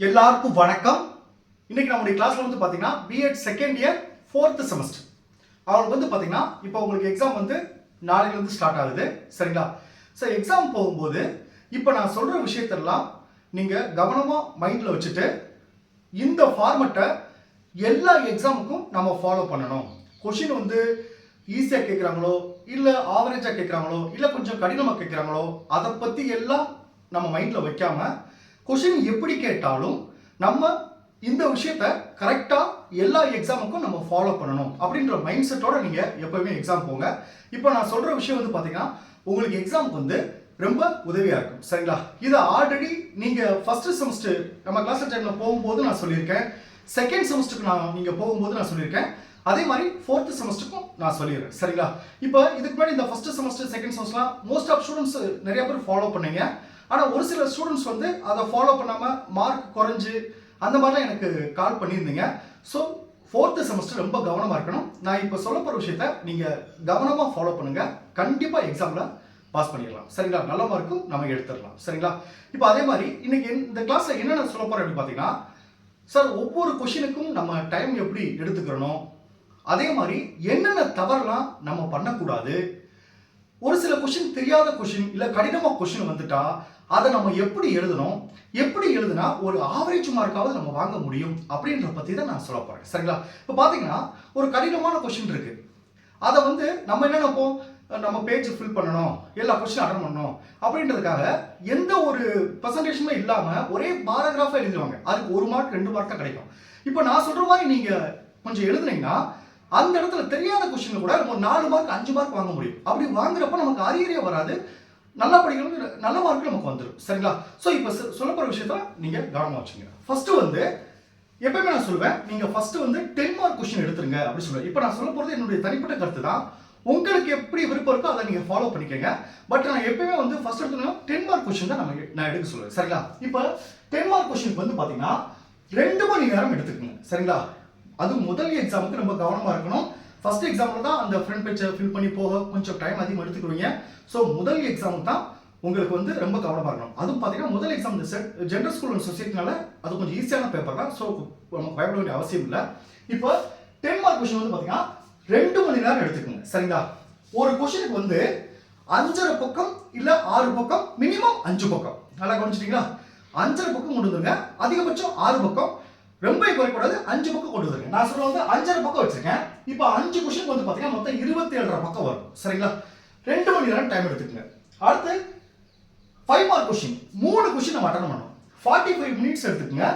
எல்லாருக்கும் வணக்கம். இன்னைக்கு நம்முடைய கிளாஸ்ல வந்து பாத்தீங்கன்னா BEd second year fourth semester அவங்களுக்கு வந்து பாத்தீங்கன்னா இப்போ உங்களுக்கு எக்ஸாம் வந்து நாளையில வந்து ஸ்டார்ட் ஆகுது. சரிங்களா? சார் எக்ஸாம் போகும்போது இப்போ நான் சொல்ற விஷயத்தெல்லாம் நீங்க கவனமா மைண்ட்ல வச்சுட்டு இந்த ஃபார்மெட்டை எல்லா எக்ஸாமுக்கும் நம்ம ஃபாலோ பண்ணணும். கொஷின் வந்து ஈஸியாக கேட்குறாங்களோ இல்லை ஆவரேஜாக கேட்குறாங்களோ இல்லை கொஞ்சம் கடினமாக கேட்குறாங்களோ அதை பற்றி எல்லாம் நம்ம மைண்டில் வைக்காமல் கொஷின் எப்படி கேட்டாலும் நம்ம இந்த விஷயத்த கரெக்டாக எல்லா எக்ஸாமுக்கும் நம்ம ஃபாலோ பண்ணணும் அப்படின்ற மைண்ட் செட்டோட நீங்கள் எப்போவுமே எக்ஸாம் போங்க. இப்போ நான் சொல்கிற விஷயம் வந்து பார்த்தீங்கன்னா உங்களுக்கு எக்ஸாமுக்கு வந்து ரொம்ப உதவியாக இருக்கும். சரிங்களா? இதை ஆல்ரெடி நீங்கள் ஃபஸ்ட்டு செமஸ்டர் நம்ம கிளாஸ் டைமில் போகும்போது நான் சொல்லியிருக்கேன். செகண்ட் செமஸ்டருக்கு நான் நீங்கள் போகும்போது நான் சொல்லியிருக்கேன். அதே மாதிரி ஃபோர்த்து செமஸ்டருக்கும் நான் சொல்லிடுறேன். சரிங்களா? இப்போ இதுக்கு முன்னாடி இந்த ஃபஸ்ட்டு செமஸ்டர் செகண்ட் செமஸ்டர்லாம் மோஸ்ட் ஆஃப் ஸ்டூடெண்ட்ஸ் நிறைய பேர் ஃபாலோ பண்ணீங்க. ஆனால் ஒரு சில ஸ்டூடெண்ட்ஸ் வந்து அதை ஃபாலோ பண்ணாமல் மார்க் குறைஞ்சி அந்த மாதிரிலாம் எனக்கு கால் பண்ணியிருந்தீங்க. ஸோ ஃபோர்த்து செமஸ்டர் ரொம்ப கவனமாக இருக்கணும். நான் இப்போ சொல்ல போகிற விஷயத்த நீங்கள் கவனமாக ஃபாலோ பண்ணுங்கள் கண்டிப்பாக எக்ஸாமில் பாஸ் பண்ணிடலாம். சரிங்களா? நல்ல மார்க்கும் நம்ம எடுத்துடலாம். சரிங்களா? இப்போ அதே மாதிரி இன்னைக்கு இந்த கிளாஸில் என்னென்ன சொல்ல போகிறோம் அப்படின்னு பார்த்தீங்கன்னா சார் ஒவ்வொரு கொஷினுக்கும் நம்ம டைம் எப்படி எடுத்துக்கிறணும்? அதே மாதிரி என்னென்ன தவறெல்லாம் நம்ம பண்ணக்கூடாது? ஒரு சில கொஷின் தெரியாத கொஷின் இல்லை கடினமாக கொஷின் வந்துட்டா அதை நம்ம எப்படி எழுதணும்? எப்படி எழுதுனா ஒரு ஆவரேஜ் மார்க்காவது நம்ம வாங்க முடியும்? அப்படின்ற பற்றி தான் நான் சொல்ல போகிறேன் சரிங்களா? இப்போ பார்த்தீங்கன்னா ஒரு கடினமான கொஷின் இருக்கு. அதை வந்து நம்ம என்ன நினைப்போம் நம்ம பேஜ் ஃபில் பண்ணணும். எல்லா கொஸ்டின் அட்டன் பண்ணணும். அப்படின்றதுக்காக எந்த ஒரு பர்சன்டேஜுமே இல்லாமல் ஒரே பாராகிராஃபாக எழுதுவாங்க அதுக்கு ஒரு மார்க் ரெண்டு மார்க் தான் கிடைக்கும். இப்போ நான் சொல்கிற மாதிரி நீங்கள் கொஞ்சம் எழுதுனீங்கன்னா அந்த இடத்துல தெரியாத கொஸ்டின் கூட நம்ம நாலு மார்க் அஞ்சு மார்க் வாங்க முடியும். அப்படி வாங்குறப்ப நமக்கு அரியரே வராது. நல்லா படிக்கணும் நல்ல மார்க் நமக்கு வந்துடும் சரிங்களா? ஸோ இப்போ சொல்ல போகிற விஷயத்த நீங்கள் கவனமாக வச்சுங்க ஃபர்ஸ்ட் வந்து எப்பயுமே நான் சொல்லுவேன் நீங்க ஃபர்ஸ்ட் வந்து டென் மார்க் கொஸ்டின் எடுத்துருங்க அப்படின்னு சொல்லுவேன். இப்போ நான் சொல்ல போகிறது என்னுடைய தனிப்பட்ட கருத்து தான் உங்களுக்கு எப்படி விருப்பம் இருக்கோ அதை நீங்கள் ஃபாலோ பண்ணிக்கங்க. பட் நான் எப்பயுமே வந்து ஃபர்ஸ்ட் எடுத்தோம்னா டென் மார்க் கொஸ்டின் தான் நம்ம நான் எடுக்க சொல்லுவேன். சரிங்களா? இப்போ டென் மார்க் கொஸ்டினுக்கு வந்து பார்த்தீங்கன்னா ரெண்டு மணி நேரம் எடுத்துக்கோங்க. சரிங்களா? அது முதல் எக்ஸாமுக்கு ரொம்ப கவனமாக இருக்கணும். ஃபர்ஸ்ட் எக்ஸாம்ல தான் அந்த ஃப்ரண்ட் பேஜை ஃபில் பண்ணி போக கொஞ்சம் டைம் அதிகம் எடுத்துக்கிறீங்க ஸோ முதல் எக்ஸாம் தான் உங்களுக்கு வந்து ரொம்ப கவனமாக இருக்கணும். அதுவும் பார்த்தீங்கன்னா முதல் எக்ஸாம் இந்த செட் ஜென்ரல் ஸ்கூல் அண்ட் சொசைட்டினால அது கொஞ்சம் ஈஸியான பேப்பர் தான். ஸோ நமக்கு பயப்பட வேண்டிய அவசியம் இல்லை. இப்போ டென் மார்க் கொஸ்டின் வந்து பார்த்தீங்கன்னா ரெண்டு மணி நேரம் எடுத்துக்கோங்க. சரிங்களா? ஒரு கொஷனுக்கு வந்து அஞ்சரை பக்கம் இல்லை ஆறு பக்கம் மினிமம் அஞ்சு பக்கம். நல்லா கவனிச்சிட்டிங்களா? அஞ்சரை பக்கம் கொண்டு வந்துருங்க. அதிகபட்சம் ஆறு பக்கம். ரொம்ப குறைக்கூடாது அஞ்சு பக்கம் கொண்டு வந்துருக்கேன் நான் சொல்ல வந்து அஞ்சரை பக்கம் வச்சிருக்கேன். இப்போ அஞ்சு கொஸ்டின் வந்து பார்த்தீங்கன்னா மொத்தம் இருபத்தி ஏழரை பக்கம் வரும். சரிங்களா? ரெண்டு மணி நேரம் டைம் எடுத்துக்கோங்க. அடுத்து ஃபைவ் மார்க் கொஸ்டின் மூணு கொஸ்டின் நம்ம அட்டன் பண்ணணும். ஃபார்ட்டி ஃபைவ் மினிட்ஸ் எடுத்துக்கோங்க.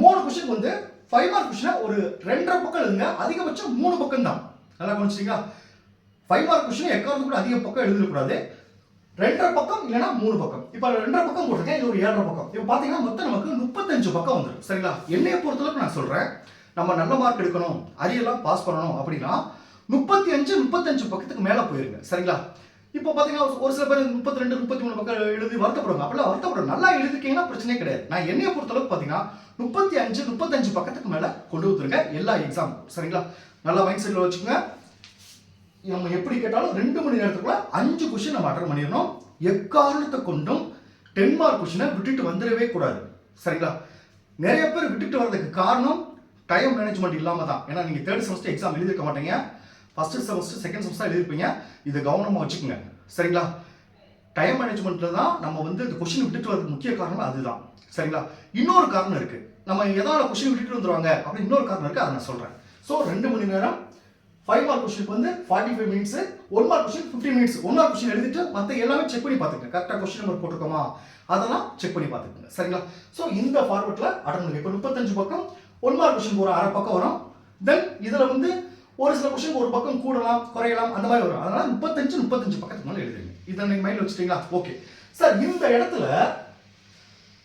மூணு கொஸ்டின் வந்து ஃபைவ் மார்க் கொஸ்டினை ஒரு ரெண்டரை பக்கம் எழுதுங்க. அதிகபட்சம் மூணு பக்கம் தான் நல்லா கவனிச்சிட்டீங்களா? ஃபைவ் மார்க் கொஸ்டின் எக்காவது கூட அதிக பக்கம் எழுதக்கூடாது ரெண்டரை பக்கம் இல்லைன்னா மூணு பக்கம். இப்போ ரெண்டரை பக்கம் போட்டிருக்கேன் இது ஒரு ஏழரை பக்கம். இப்போ பார்த்தீங்கன்னா மொத்தம் நமக்கு முப்பத்தஞ்சு பக்கம் வந்துடும் சரிங்களா? என்னைய பொறுத்தளவுக்கு நான் சொல்கிறேன் நம்ம நல்ல மார்க் எடுக்கணும் அரியெல்லாம் பாஸ் பண்ணணும் அப்படின்னா முப்பத்தி அஞ்சு முப்பத்தஞ்சு பக்கத்துக்கு மேலே போயிருங்க. சரிங்களா? இப்போ பார்த்தீங்கன்னா ஒரு சில பேர் முப்பத்தி ரெண்டு முப்பத்தி மூணு பக்கம் எழுதி வருத்தப்படுவாங்க. அப்படிலாம் வருத்தப்படும் நல்லா எழுதிருக்கீங்கன்னா பிரச்சனையே கிடையாது. நான் என்னைய பொறுத்தளவுக்கு பார்த்தீங்கன்னா முப்பத்தி அஞ்சு முப்பத்தஞ்சு பக்கத்துக்கு மேலே கொண்டு வந்துருங்க. எல்லா எக்ஸாம் சரிங்களா? நல்லா மைண்ட் செட்டில் வச்சுக்கோங்க. நம்ம எப்படி கேட்டாலும் ரெண்டு மணி நேரத்துக்குள்ள அஞ்சு கொஷின் நம்ம அட்டன் பண்ணிடணும். எக்காரணத்தை கொண்டும் டென் மார்க் கொஷினை விட்டுட்டு வந்துடவே கூடாது. சரிங்களா? நிறைய பேர் விட்டுட்டு வர்றதுக்கு காரணம் டைம் மேனேஜ்மெண்ட் இல்லாமல் தான். ஏன்னா நீங்கள் தேர்ட் செமஸ்டர் எக்ஸாம் எழுதிருக்க மாட்டீங்க. ஃபஸ்ட்டு செமஸ்டர் செகண்ட் செமஸ்டர் எழுதிருப்பீங்க இதை கவனமாக வச்சுக்கோங்க. சரிங்களா? டைம் மேனேஜ்மெண்ட்டில் தான் நம்ம வந்து இந்த கொஷின் விட்டுட்டு வரதுக்கு முக்கிய காரணம் அதுதான். சரிங்களா? இன்னொரு காரணம் இருக்குது நம்ம எதாவது கொஷின் விட்டுட்டு வந்துடுவாங்க அப்படின்னு இன்னொரு காரணம் இருக்குது அதை நான் சொல்கிறேன் ஸோ ரெண்டு மணி நேரம் ஃபைவ் மார்க் கொஸ்டின் வந்து forty five minutes one mark question fifty minutes one mark question எழுதிட்டு மற்ற எல்லாமே செக் பண்ணி பார்த்துக்கங்க. கரெக்டாக கொஸ்டின் நம்பர் போட்டிருக்கோமா? அதெல்லாம் செக் பண்ணி பார்த்துக்கங்க. சரிங்களா? ஸோ இந்த ஃபார்மெட்டில் அட்டன் பண்ணுங்க இப்போ முப்பத்தஞ்சு பக்கம் ஒன் மார்க் கொஸ்டின் ஒரு அரை பக்கம் வரும். தென் இதில் வந்து ஒரு சில கொஸ்டின் ஒரு பக்கம் கூடலாம் குறையலாம் அந்த மாதிரி வரும். அதனால் முப்பத்தஞ்சு முப்பத்தஞ்சு பக்கத்துக்கு மேலே எழுதுங்க. இதை நீங்கள் மைண்டில் வச்சுட்டீங்களா? ஓகே சார் இந்த இடத்துல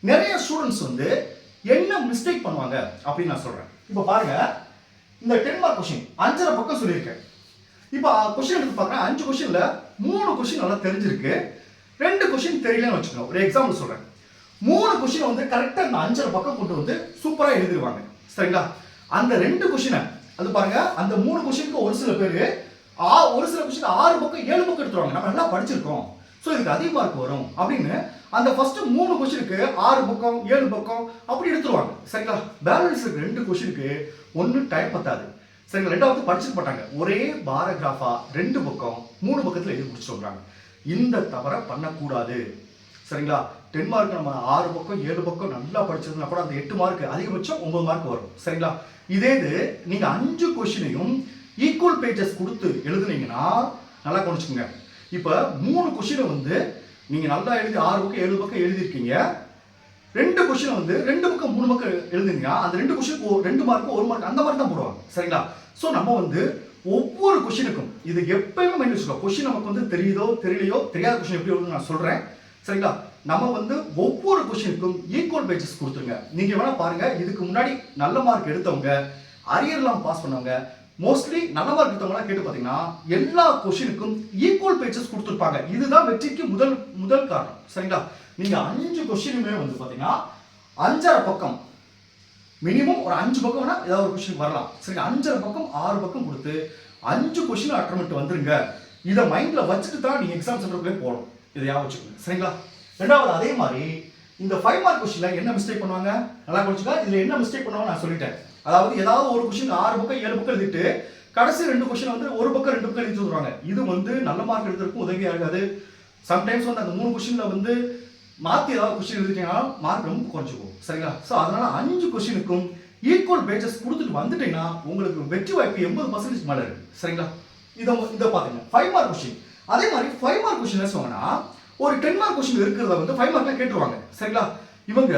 நிறைய ஸ்டூடெண்ட்ஸ் வந்து என்ன மிஸ்டேக் பண்ணுவாங்க அப்படின்னு நான் சொல்கிறேன் இப்போ பாருங்கள் இந்த டென் மார்க் கொஷின் அஞ்சரை பக்கம் சொல்லியிருக்கேன். இப்போ கொஷின் எடுத்து பார்க்குறேன். அஞ்சு கொஷினில் மூணு கொஷின் நல்லா தெரிஞ்சிருக்கு. ரெண்டு கொஷின் தெரியலன்னு வச்சுக்கோங்க ஒரு எக்ஸாம்பிள் சொல்கிறேன் மூணு கொஷின் வந்து கரெக்டாக இந்த அஞ்சரை பக்கம் கொண்டு வந்து சூப்பராக எழுதிருவாங்க. சரிங்களா? அந்த ரெண்டு கொஷினை அது பாருங்க அந்த மூணு கொஷினுக்கு ஒரு சில பேர் ஆ ஒரு சில கொஷின் ஆறு பக்கம் ஏழு பக்கம் எடுத்துருவாங்க. நம்ம நல்லா படிச்சிருக்கோம். ஸோ இதுக்கு அதிக மார்க் வரும் அப்படின்னு அந்த ஃபர்ஸ்ட் மூணு கொஸ்டினுக்கு ஆறு பக்கம் ஏழு பக்கம் அப்படி எடுத்துருவாங்க. சரிங்களா? பேலன்ஸ் இருக்கு ரெண்டு கொஸ்டினுக்கு ஒன்று டைம் பத்தாது. சரிங்களா? ரெண்டாவது படிச்சுட்டு போட்டாங்க. ஒரே பாராகிராஃபா ரெண்டு பக்கம் மூணு பக்கத்தில் எழுதி முடிச்சுட்டு இந்த தவறை பண்ணக்கூடாது. சரிங்களா? டென் மார்க் நம்ம ஆறு பக்கம் ஏழு பக்கம் நல்லா படிச்சதுன்னா கூட அந்த எட்டு மார்க் அதிகபட்சம் ஒன்பது மார்க் வரும். சரிங்களா? இதே இது நீங்க அஞ்சு கொஸ்டினையும் ஈக்குவல் பேஜஸ் கொடுத்து எழுதுனீங்கன்னா நல்லா கவனிச்சுக்கோங்க. இப்போ மூணு கொஸ்டினை வந்து நீங்கள் நல்லா எழுதி ஆறு பக்கம் ஏழு பக்கம் எழுதியிருக்கீங்க. ரெண்டு கொஸ்டின் வந்து ரெண்டு பக்கம் மூணு பக்கம் எழுதுனீங்க அந்த ரெண்டு கொஸ்டின் ரெண்டு மார்க்கு ஒரு மார்க் அந்த மாதிரி தான் போடுவாங்க. சரிங்களா? ஸோ நம்ம வந்து ஒவ்வொரு கொஷினுக்கும் இது எப்பயுமே மைண்ட் வச்சுக்கோ. கொஷின் நமக்கு வந்து தெரியுதோ தெரியலையோ தெரியாத கொஷின் எப்படி வரும்னு நான் சொல்கிறேன் சரிங்களா? நம்ம வந்து ஒவ்வொரு கொஷினுக்கும் ஈக்குவல் பேஜஸ் கொடுத்துருங்க. நீங்கள் வேணால் பாருங்கள் இதுக்கு முன்னாடி நல்ல மார்க் எடுத்தவங்க அரியர்லாம் பாஸ் பண்ணவங்க மோஸ்ட்லி நல்ல மார்க் எடுத்தவங்கலாம் கேட்டு பார்த்தீங்கன்னா எல்லா கொஸ்டினுக்கும் ஈக்குவல் பேஜஸ் கொடுத்துருப்பாங்க. இதுதான் வெற்றிக்கு முதல் முதல் காரணம். சரிங்களா? நீங்க அஞ்சு கொஸ்டினுமே வந்து பார்த்தீங்கன்னா அஞ்சரை பக்கம் மினிமம் ஒரு அஞ்சு பக்கம் வேணா ஏதாவது ஒரு கொஸ்டின் வரலாம். சரி அஞ்சரை பக்கம் ஆறு பக்கம் கொடுத்து அஞ்சு கொஸ்டின் அட்டர்மெண்ட் வந்துருங்க. இதை மைண்ட்ல வச்சுட்டு தான் நீங்க எக்ஸாம் சென்டருக்குள்ளே போகணும். இதை ஞாபகம் வச்சுக்கோங்க. சரிங்களா? ரெண்டாவது அதே மாதிரி இந்த ஃபைவ் மார்க் கொஸ்டின்ல என்ன மிஸ்டேக் பண்ணுவாங்க? நல்லா கொஞ்சம் இதுல என்ன மிஸ்டேக் பண்ணுவாங்க நான் சொல்லிட்டேன். அதாவது ஏதாவது ஒரு கொஸ்டின் ஆறு பக்கம் ஏழு பக்கம் எழுதிட்டு கடைசி ரெண்டு கொஸ்டின் வந்து ஒரு பக்கம் ரெண்டு பக்கம் எழுதி சொல்றாங்க. இது வந்து நல்ல மார்க் எடுக்கிறதுக்கும் உதவியா இருக்காது சம்டைம்ஸ் வந்து அந்த மூணு கொஸ்டின்ல வந்து மாத்தி ஏதாவது கொஸ்டின் எழுதிட்டீங்கன்னா மார்க் ரொம்ப குறைஞ்சிக்கும் சரிங்களா? ஸோ அதனால அஞ்சு கொஸ்டினுக்கும் ஈக்குவல் பேஜஸ் கொடுத்துட்டு வந்துட்டீங்கன்னா உங்களுக்கு வெற்றி வாய்ப்பு எண்பது பர்சன்டேஜ் மேலே இருக்கு. சரிங்களா? இதை இதை பார்த்துங்க ஃபைவ் மார்க் கொஸ்டின் அதே மாதிரி ஃபைவ் மார்க் கொஸ்டின் என்ன சொன்னா ஒரு டென் மார்க் கொஸ்டின் இருக்கிறத வந்து ஃபைவ் மார்க்ல கேட்டுருவாங்க. சரிங்களா? இவங்க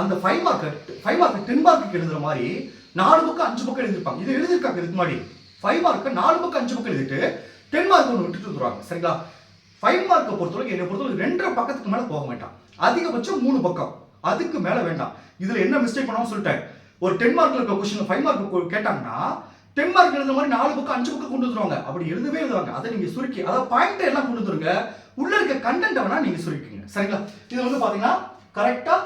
அந்த five mark five mark ten mark எழுதுற மாதிரி நாலு பக்கம் அஞ்சு பக்கம் எழுதிருப்பாங்க இது எழுதிருக்காங்க இதுக்கு முன்னாடி. ஃபைவ் மார்க்கு நாலு பக்கம் அஞ்சு பக்கம் எழுதிட்டு டென் மார்க் ஒன்று விட்டுட்டு வந்துருவாங்க. சரிங்களா? ஃபைவ் மார்க்கை பொறுத்தவரைக்கும் என்னை பொறுத்தவரைக்கும் ரெண்டரை பக்கத்துக்கு மேலே போக வேண்டாம் அதிகபட்சம் மூணு பக்கம். அதுக்கு மேலே வேண்டாம். இதில் என்ன மிஸ்டேக் பண்ணாமல் சொல்லிட்டேன். ஒரு டென் மார்க்கில் இருக்க கொஸ்டின் ஃபைவ் மார்க் கேட்டாங்கன்னா டென் மார்க் எழுதுற மாதிரி நாலு பக்கம் அஞ்சு பக்கம் கொண்டு வந்துருவாங்க. அப்படி எழுதவே எழுதுவாங்க அதை நீங்கள் சுருக்கி அதாவது பாயிண்ட் எல்லாம் கொண்டு வந்துருங்க. உள்ள இருக்க கண்டென்ட் வேணா நீங்க சுருக்கிங்க. சரிங்களா? இது வந்து பாத்தீங்கன்னா கரெக்டா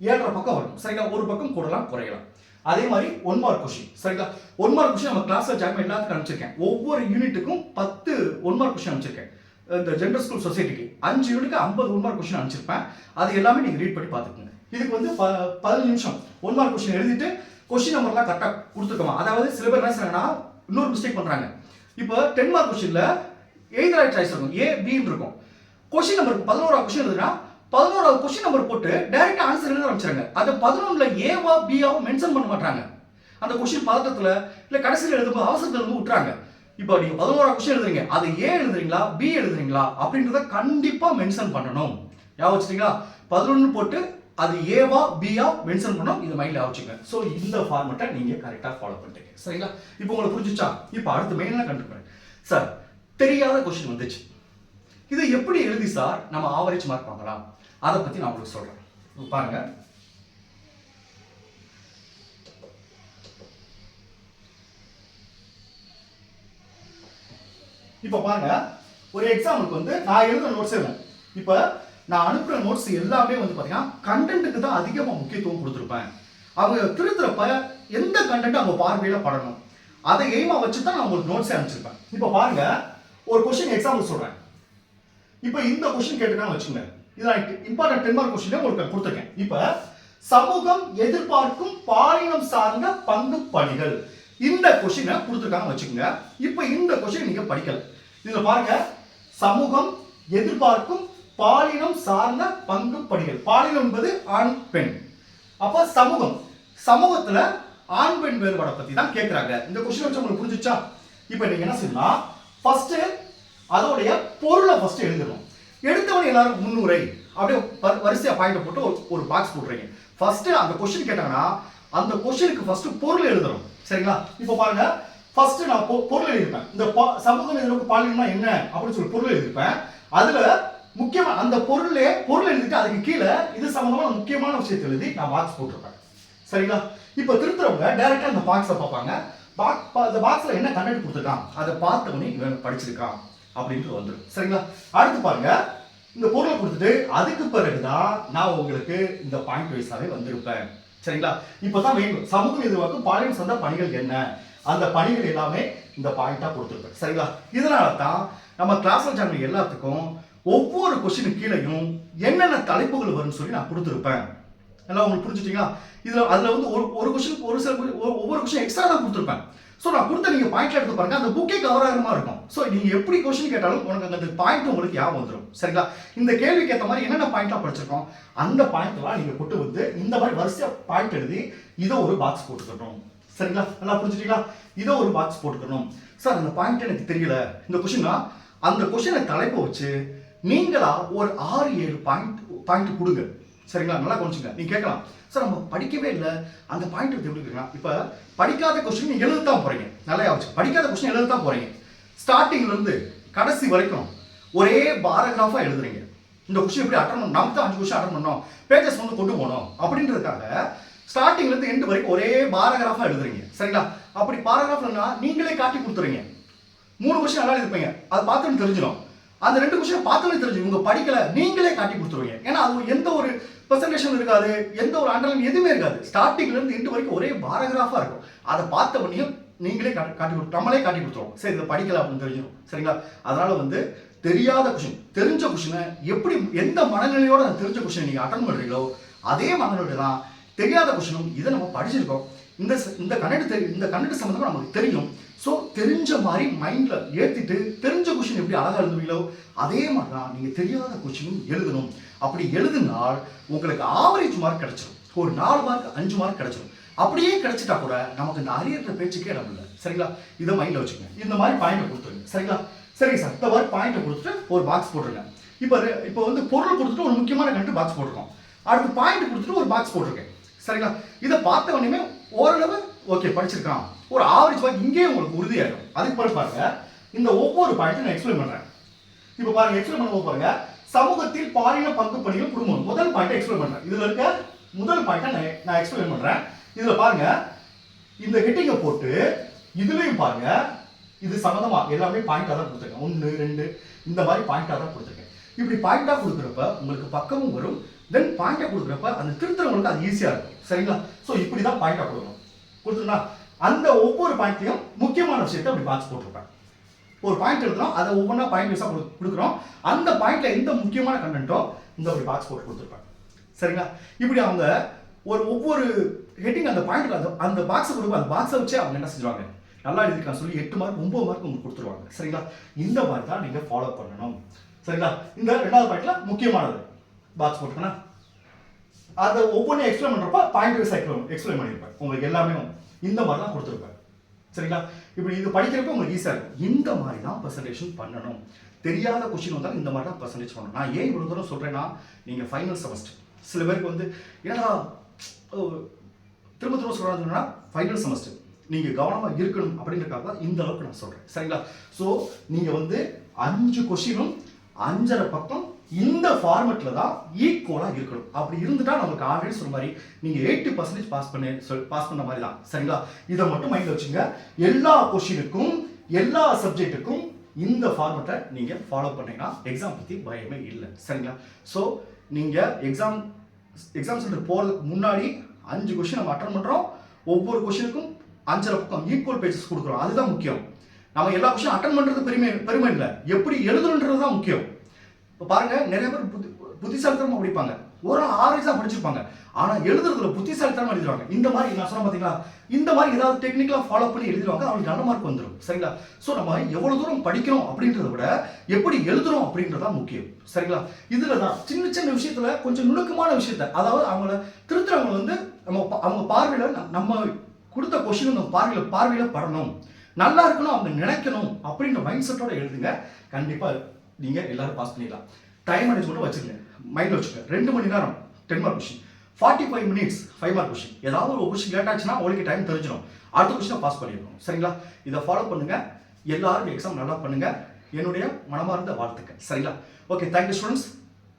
ஏழரை பக்கம் வரும். சரிங்களா? ஒரு பக்கம் கூடலாம் குறையலாம். அதே மாதிரி ஒன் மார்க் கொஸ்டின் சரிங்களா? ஒன் மார்க் கொஷின் நம்ம கிளாஸ்ல ஜாயின் எல்லாத்துக்கும் அனுப்பிச்சிருக்கேன். ஒவ்வொரு யூனிட்டுக்கும் பத்து ஒன் மார்க் கொஷின் அனுப்பிச்சிருக்கேன். இந்த ஜென்ரல் ஸ்கூல் சொசைட்டிக்கு அஞ்சு யூனிட்டுக்கு ஐம்பது ஒன் மார்க் கொஷின் அனுப்பிச்சிருப்பேன். அது எல்லாமே நீங்க ரீட் பண்ணி பார்த்துக்கோங்க. இதுக்கு வந்து ப பதினஞ்சு நிமிஷம். ஒன் மார்க் கொஷின் எழுதிட்டு கொஸ்டின் நம்பர்லாம் கரெக்டாக கொடுத்துருக்கோம் அதாவது சில பேர் என்ன செய்றாங்கன்னா இன்னொரு மிஸ்டேக் பண்றாங்க. இப்போ டென் மார்க் கொஸ்டின்ல எய்தர் சாய்ஸ் இருக்கும். ஏ பின்னு இருக்கும். கொஷின் நம்பர் பதினோரா கொஷின் எழுதுனா பதினோராவது கொஸ்டின் நம்பர் போட்டு டைரக்டா ஆன்சர் எழுத ஆரம்பிச்சாங்க அது பதினொன்றுல ஏவா பியாவோ மென்ஷன் பண்ண மாட்டாங்க. அந்த கொஸ்டின் பதட்டத்தில் இல்லை கடைசியில் எழுதும்போது அவசரத்தில் இருந்து விட்டுறாங்க. இப்போ நீங்கள் பதினோரா கொஸ்டின் எழுதுறீங்க. அது ஏ எழுதுறீங்களா? பி எழுதுறீங்களா? அப்படின்றத கண்டிப்பாக மென்ஷன் பண்ணணும். ஞாபகம் வச்சுட்டீங்களா? பதினொன்று போட்டு அது ஏவா பியா மென்ஷன் பண்ணோம் இது மைண்டில் வச்சுங்க. ஸோ இந்த ஃபார்மெட்டை நீங்கள் கரெக்டாக ஃபாலோ பண்ணிட்டீங்க. சரிங்களா? இப்போ உங்களுக்கு புரிஞ்சிச்சா இப்போ அடுத்து மெயினாக கண்டுபிடிக்கிறேன் சார் தெரியாத கொஸ்டின் வந்துச்சு. இதை எப்படி எழுதி சார் நம்ம ஆவரேஜ் மார்க் வாங்கலாம்? அதை பற்றி நான் உங்களுக்கு சொல்கிறேன் பாருங்கள் பாருங்க. இப்போ பாருங்க. ஒரு எக்ஸாம்பிளுக்கு வந்து நான் எழுதுகிற நோட்ஸ் எழுதும் இப்போ நான் அனுப்புகிற நோட்ஸ் எல்லாமே வந்து பார்த்தீங்கன்னா கண்டென்ட்டுக்கு தான் அதிகமாக முக்கியத்துவம் கொடுத்துருப்பேன். அவங்க திருத்துறப்ப எந்த கண்டென்ட் அவங்க பார்வையில் படணும்? அதை எய்மா வச்சு தான் நான் உங்களுக்கு நோட்ஸே அனுப்பிச்சிருப்பேன். இப்போ பாருங்க. ஒரு கொஷின் எக்ஸாம்பிள் சொல்கிறேன் இப்போ இந்த கொஷின் கேட்டுனா வச்சுங்க இதான் இம்பார்ட்டன்ட் டென் மார்க் கொஸ்டின் உங்களுக்கு கொடுத்துருக்கேன். இப்போ சமூகம் எதிர்பார்க்கும் பாலினம் சார்ந்த பங்கு பணிகள் இந்த கொஸ்டினை கொடுத்துருக்காங்க வச்சுக்கோங்க. இப்போ இந்த கொஸ்டின் நீங்கள் படிக்கல. இதில் பாருங்க. சமூகம் எதிர்பார்க்கும் பாலினம் சார்ந்த பங்கு பணிகள் பாலினம் என்பது ஆண் பெண். அப்போ சமூகம் சமூகத்தில் ஆண் பெண் வேறுபாடை பற்றி தான் கேட்குறாங்க இந்த கொஸ்டின் வச்சு உங்களுக்கு புரிஞ்சிச்சா? இப்போ நீங்கள் என்ன செய்யலாம்? ஃபஸ்ட்டு அதோடைய பொருளை ஃபஸ்ட்டு எழுதணும். எடுத்தவன் எல்லாரும் முன்னுரை அப்படியே வரிசையாக பாயிண்ட் போட்டு ஒரு- ஒரு பாக்ஸ் போடுறீங்க ஃபஸ்ட்டு அந்த கொஸ்டின் கேட்டாங்கன்னா அந்த கொஸ்டினுக்கு ஃபர்ஸ்ட் பொருள் எழுதணும். சரிங்களா? இப்போ பாருங்க. ஃபர்ஸ்ட் நான் பொ- பொருள் எழுதிருப்பேன் இந்த பா- சமூகம் எதிர்ப்பு பாலினம்னா என்ன? அப்படின்னு சொல்லி பொருள் எழுதிருப்பேன் அதுல முக்கியமா அந்த பொருளே பொருள் எழுதிட்டு அதுக்கு கீழே இது சம்பந்தமான முக்கியமான விஷயத்தை எழுதி நான் பாக்ஸ் போட்டிருப்பேன். சரிங்களா? இப்போ திருத்துறவங்க டைரக்டா அந்த பாக்ஸை பார்ப்பாங்க. பாக் அந்த பாக்ஸில் என்ன கண்டென்ட் கொடுத்துருக்கான்? அதை பார்த்தவனே இவன் படிச்சிருக்கான். அப்படின்ட்டு வந்துடும் சரிங்களா? அடுத்து பாருங்க. இந்த பொருளை கொடுத்துட்டு அதுக்கு பிறகுதான் நான் உங்களுக்கு இந்த பாயிண்ட் வைஸாவே வந்திருப்பேன். சரிங்களா? இப்பதான் மெயின் சமூக எதிர்பார்க்கும் பாலியல் சார்ந்த பணிகள் என்ன? அந்த பணிகள் எல்லாமே இந்த பாயிண்டா கொடுத்துருப்பேன். சரிங்களா? இதனால தான் நம்ம கிளாஸ்ல ஜாயின் எல்லாத்துக்கும் ஒவ்வொரு கொஸ்டின் கீழேயும் என்னென்ன தலைப்புகள் வரும்னு சொல்லி நான் கொடுத்துருப்பேன். எல்லாம் உங்களுக்கு புரிஞ்சுட்டீங்களா? இதுல அதுல வந்து ஒரு ஒரு கொஸ்டின் ஒரு சில ஒ- ஒவ்வொரு கொஸ்டின் எக்ஸ்ட்ரா தான் கொடுத்துருப்பேன். ஸோ நான் கொடுத்த நீங்கள் பாயிண்ட்ல எடுத்து பாருங்க அந்த புக்கே கவர் இருக்கும். ஸோ நீங்கள் எப்படி கொஸ்டின் கேட்டாலும் உனக்கு அந்த பாயிண்ட் உங்களுக்கு ஞாபகம் வந்துடும் சரிங்களா? இந்த கேள்விக்கு ஏற்ற மாதிரி என்னென்ன பாயிண்ட்லாம் படிச்சிருக்கோம்? அந்த பாயிண்ட்லாம் நீங்கள் கொண்டு வந்து இந்த மாதிரி வரிசையா பாயிண்ட் எழுதி இதை ஒரு பாக்ஸ் போட்டுக்கணும். சரிங்களா? நல்லா புரிஞ்சுட்டீங்களா? இதை ஒரு பாக்ஸ் போட்டுக்கணும். சார் அந்த பாயிண்ட் எனக்கு தெரியல. இந்த கொஷினா அந்த கொஷினை தலைப்பை வச்சு நீங்களா ஒரு ஆறு ஏழு பாயிண்ட் பாயிண்ட் கொடுங்க. சரிங்களா? நல்லா கொஞ்சுங்க நீ கேட்கலாம். சார் நம்ம படிக்கவே இல்லை. அந்த பாயிண்ட் எப்படி இருக்கலாம் இப்போ படிக்காத கொஸ்டின் நீங்க எழுத தான் போறீங்க. நல்லா ஆச்சு படிக்காத கொஸ்டின் எழுத தான் போறீங்க. ஸ்டார்டிங்ல இருந்து கடைசி வரைக்கும் ஒரே பாராகிராஃபா எழுதுறீங்க. இந்த கொஸ்டின் எப்படி அட்டன் பண்ணணும்? நமக்கு தான் அஞ்சு கொஸ்டின் அட்டன் பண்ணோம் பேஜஸ் வந்து கொண்டு போகணும். அப்படின்றதுக்காக ஸ்டார்டிங்ல இருந்து எண்டு வரைக்கும் ஒரே பாராகிராஃபா எழுதுறீங்க. சரிங்களா? அப்படி பாராகிராஃப்னா நீங்களே காட்டி கொடுத்துறீங்க. மூணு கொஸ்டின் நல்லா இருப்பீங்க அது பார்த்துன்னு தெரிஞ்சிடும். அந்த ரெண்டு கொஸ்டின் பார்த்துன்னு தெரிஞ்சு உங்க படிக்கல. நீங்களே காட்டி கொடுத்துருவீங்க. ஏன்னா அது எந்த ஒரு ப்ரெசன்டேஷன் இருக்காது எந்த ஒரு அண்டர்லைன் எதுவுமே இருக்காது. ஸ்டார்டிங்ல இருந்து வரைக்கும் ஒரே பாராகிராஃபா இருக்கும். அதை பார்த்த உடனேயும் நீங்களே காட்டி காட்டி கொடுத்து நம்மளே காட்டி கொடுத்துருவோம். சரி இதை படிக்கல அப்படின்னு தெரிஞ்சிடும் சரிங்களா? அதனால வந்து தெரியாத கொஷின் தெரிஞ்ச கொஷினை எப்படி எந்த மனநிலையோட அந்த தெரிஞ்ச கொஷினை நீங்க அட்டன் பண்றீங்களோ அதே மனநிலை தான் தெரியாத கொஸ்டினும் இதை நம்ம படிச்சிருக்கோம். இந்த இந்த கன்னட தெரி இந்த கன்னட சம்மந்தமாக நமக்கு தெரியும். ஸோ தெரிஞ்ச மாதிரி மைண்டில் ஏற்றிட்டு தெரிஞ்ச கொஷின் எப்படி அழகாக எழுதுவீங்களோ அதே மாதிரி தான் நீங்கள் தெரியாத கொஷினும் எழுதணும். அப்படி எழுதினால் உங்களுக்கு ஆவரேஜ் மார்க் கிடைச்சிடும் ஒரு நாலு மார்க் அஞ்சு மார்க் கிடைச்சிடும் அப்படியே கிடைச்சிட்டா கூட நமக்கு இந்த அரியன்ற பேச்சுக்கே இடம் இல்லை. சரிங்களா? இதை மைண்டில் வச்சுக்கோங்க. இந்த மாதிரி பாயிண்ட் கொடுத்துருங்க. சரிங்களா? சரி சார். இந்த மாதிரி பாயிண்ட் கொடுத்துட்டு ஒரு பாக்ஸ் போட்டுருங்க. இப்போ இப்போ வந்து பொருள் கொடுத்துட்டு ஒரு முக்கியமான கண்டு பாக்ஸ் போட்டிருக்கோம். அடுத்து பாயிண்ட் கொடுத்துட்டு ஒரு பாக்ஸ் போட்டிருக்கேன். சரிங்களா? இதை பார்த்த உடனே ஓரளவு ஓகே படிச்சிருக்கான் ஒரு ஆவரேஜ் பாயிண்ட் இங்கேயே உங்களுக்கு உறுதியாகும் அதுக்கு பிறகு பாருங்க இந்த ஒவ்வொரு பாயிண்ட்டும் நான் எக்ஸ்பிளைன் பண்றேன். இப்போ பாருங்க எக்ஸ்பிளைன் பண்ணும்போது பாருங்க சமூகத்தில் பாலின பங்கு பணிகள் குடும்பம். முதல் பாயிண்ட் எக்ஸ்பிளைன் பண்றேன். இதுல இருக்க முதல் பாயிண்ட்டை நான் நான் எக்ஸ்பிளைன் பண்றேன். இதுல பாருங்க இந்த ஹெட்டிங்கை போட்டு இதுலயும் பாருங்க இது சம்மந்தமா எல்லாமே பாயிண்டா தான் கொடுத்துருக்கேன். ஒன்று ரெண்டு இந்த மாதிரி பாயிண்டா தான் கொடுத்துருக்கேன். இப்படி பாயிண்டா கொடுக்குறப்ப உங்களுக்கு பக்கமும் வரும். தென் பாயிண்டா கொடுக்குறப்ப அந்த திருத்தறவங்களுக்கு அது ஈஸியா இருக்கும். சரிங்களா? ஸோ இப்படி தான் பாயிண்டா கொடுக்கணும். கொடுத்துருந்தா அந்த ஒவ்வொரு பாயிண்ட்லையும் முக்கியமான விஷயத்தை அப்படி பாக்ஸ் போட்டிருப்பேன். ஒரு பாயிண்ட் எழுதுறோம் அதை ஒவ்வொன்றா பாயிண்ட் வைஸாக கொடுக்குறோம். அந்த பாயிண்ட்ல எந்த முக்கியமான கண்டென்ட்டோ இந்த ஒரு பாக்ஸ் போட்டு கொடுத்துருப்பேன். சரிங்களா? இப்படி அவங்க ஒரு ஒவ்வொரு ஹெட்டிங் அந்த பாயிண்ட்ல அந்த அந்த பாக்ஸை கொடுக்கும் அந்த பாக்ஸை வச்சே அவங்க என்ன செஞ்சுருவாங்க? நல்லா எழுதிருக்கான்னு சொல்லி எட்டு மார்க் ஒன்பது மார்க் உங்களுக்கு கொடுத்துருவாங்க. சரிங்களா? இந்த மாதிரி தான் நீங்கள் ஃபாலோ பண்ணணும். சரிங்களா? இந்த ரெண்டாவது பாயிண்ட்ல முக்கியமானது. பாக்ஸ் போட்டுக்கணும் அதை ஒவ்வொன்றும் எக்ஸ்பிளைன் பண்ணுறப்ப பாயிண்ட் வைஸ் எக்ஸ்பிளைன் பண்ணியிருப்பேன் உங்களுக்கு எல்லாமே இந்த மாதிரி தான் கொடுத்துருப்பேன் சரிங்களா? இப்படி இது படிக்கிறப்ப உங்களுக்கு ஈஸியாக இருக்கும். இந்த மாதிரி தான் ப்ரெசன்டேஷன் பண்ணணும். தெரியாத கொஸ்டின் வந்தாலும் இந்த மாதிரி தான் பர்சன்டேஜ் பண்ணணும். நான் ஏன் இவ்வளோ தூரம் சொல்கிறேன்னா நீங்கள் ஃபைனல் செமஸ்டர் சில பேருக்கு வந்து ஏன்னா திரும்ப திரும்ப சொல்கிறாங்கன்னா ஃபைனல் செமஸ்டர் நீங்கள் கவனமாக இருக்கணும் அப்படின்றக்காக தான் இந்த அளவுக்கு நான் சொல்கிறேன் சரிங்களா? ஸோ நீங்கள் வந்து அஞ்சு கொஷினும் அஞ்சரை பக்கம் இந்த ஃபார்மெட்டில் தான் ஈக்குவலாக இருக்கணும். அப்படி இருந்துட்டா நமக்கு ஆல்ரெடி சொல்ற மாதிரி நீங்கள் எயிட்டி பர்சன்டேஜ் பாஸ் பண்ணி சொல் பாஸ் பண்ண மாதிரி தான். சரிங்களா? இதை மட்டும் மைண்டில் வச்சுங்க. எல்லா கொஷினுக்கும் எல்லா சப்ஜெக்ட்டுக்கும் இந்த ஃபார்மெட்டை நீங்கள் ஃபாலோ பண்ணீங்கன்னா எக்ஸாம் பற்றி பயமே இல்லை. சரிங்களா? ஸோ நீங்கள் எக்ஸாம் எக்ஸாம் சென்டர் போகிறதுக்கு முன்னாடி அஞ்சு கொஷின் நம்ம அட்டன் பண்ணுறோம் ஒவ்வொரு கொஷினுக்கும் அஞ்சரை பக்கம் ஈக்குவல் பேஜஸ் கொடுக்குறோம். அதுதான் முக்கியம். நம்ம எல்லா கொஷினும் அட்டன் பண்ணுறது பெருமை பெருமை இல்லை. எப்படி எழுதணுன்றது தான் முக்கியம். இப்போ பாருங்க நிறைய பேர் புத்தி புத்திசாலித்தனமாக படிப்பாங்க. ஒரு ஆவரேஜாக படிச்சிருப்பாங்க. ஆனால் எழுதுறதுல புத்திசாலித்தனமாக எழுதுவாங்க இந்த மாதிரி நான் சொன்ன பார்த்தீங்களா இந்த மாதிரி ஏதாவது டெக்னிக்கலாக ஃபாலோ பண்ணி எழுதுவாங்க அவங்களுக்கு நல்ல மார்க் வந்துடும் சரிங்களா? ஸோ நம்ம எவ்வளோ தூரம் படிக்கிறோம் அப்படின்றத விட எப்படி எழுதுறோம் அப்படின்றது தான் முக்கியம். சரிங்களா? இதில் தான் சின்ன சின்ன விஷயத்தில் கொஞ்சம் நுணுக்கமான விஷயத்த அதாவது அவங்கள திருத்துறவங்க வந்து நம்ம அவங்க பார்வையில் நம்ம கொடுத்த கொஷின் நம்ம பார்வையில் பார்வையில் படணும். நல்லா இருக்கணும் அவங்க நினைக்கணும் அப்படின்ற மைண்ட் செட்டோட எழுதுங்க. கண்டிப்பாக நீங்கள் எல்லாரும் பாஸ் பண்ணிடலாம். டைம் மேனேஜ்மெண்ட் வச்சுக்கங்க. மைண்டில் வச்சுக்கோங்க. ரெண்டு மணி நேரம் ten mark question forty five minutes five mark question ஏதாவது ஒரு கொஷின் லேட் ஆச்சுன்னா உங்களுக்கு டைம் தெரிஞ்சிடும். அடுத்த கொஷினை பாஸ் பண்ணிடணும். சரிங்களா? இதை ஃபாலோ பண்ணுங்க. எல்லாரும் எக்ஸாம் நல்லா பண்ணுங்க. என்னுடைய மனமார்ந்த வாழ்த்துக்கள். சரிங்களா? ஓகே தேங்க்யூ ஸ்டூடெண்ட்ஸ்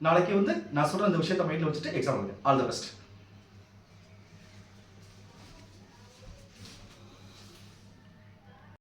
நாளைக்கு வந்து நான் சொல்கிற அந்த விஷயத்தை மைண்டில் வச்சுட்டு எக்ஸாம் எழுதுங்க ஆல் த பெஸ்ட்